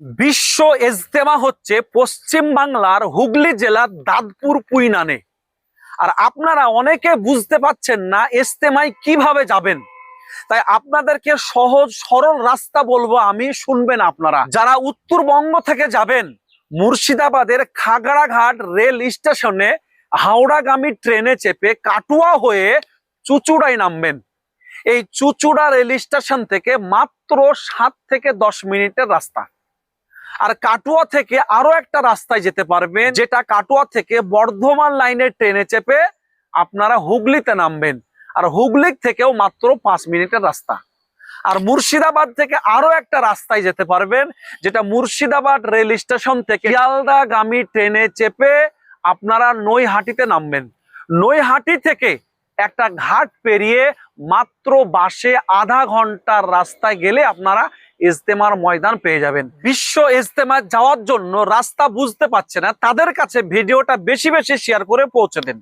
বিশ্ব ইজতেমা হচ্ছে পশ্চিম বাংলার হুগলি জেলার দাঁতপুর পুইনানে। আর আপনারা অনেকে বুঝতে পাচ্ছেন না ইজতেমায় কীভাবে যাবেন। তাই আপনাদেরকে সহজ, সরল রাস্তা বলব আমি, শুনবেন আপনারা। যারা উত্তরবঙ্গ থেকে যাবেন, মুর্শিদাবাদের খাগড়াঘাট রেল স্টেশনে হাওড়াগামী ট্রেনে চেপে কাটুয়া হয়ে চুচুড়ায় নামবেন। এই চুচুড়া রেল স্টেশন থেকে মাত্র সাত থেকে দশ মিনিটের রাস্তা। আর কাটুয়া থেকে আরও একটা রাস্তায় যেতে পারবেন, যেটা কাটুয়া থেকে বর্ধমান লাইনের ট্রেনে চেপে আপনারা হুগলিতে নামবেন। আর হুগলি থেকেও মাত্র পাঁচ মিনিটের রাস্তা। আর মুর্শিদাবাদ থেকে আরও একটা রাস্তায় যেতে পারবেন, যেটা মুর্শিদাবাদ রেল স্টেশন থেকে শিয়ালদাগামী ট্রেনে চেপে আপনারা নৈহাটিতে নামবেন। নৈহাটি থেকে একটা ঘাট পেরিয়ে মাত্র বাসে আধা ঘণ্টার রাস্তায় গেলে আপনারা ইজতেমার ময়দান পেয়ে যাবেন। বিশ্ব ইজতেমা যাওয়ার জন্য রাস্তা বুঝতে পারছে না। তাদের কাছে ভিডিওটা বেশি বেশি শেয়ার করে পৌঁছে দেন।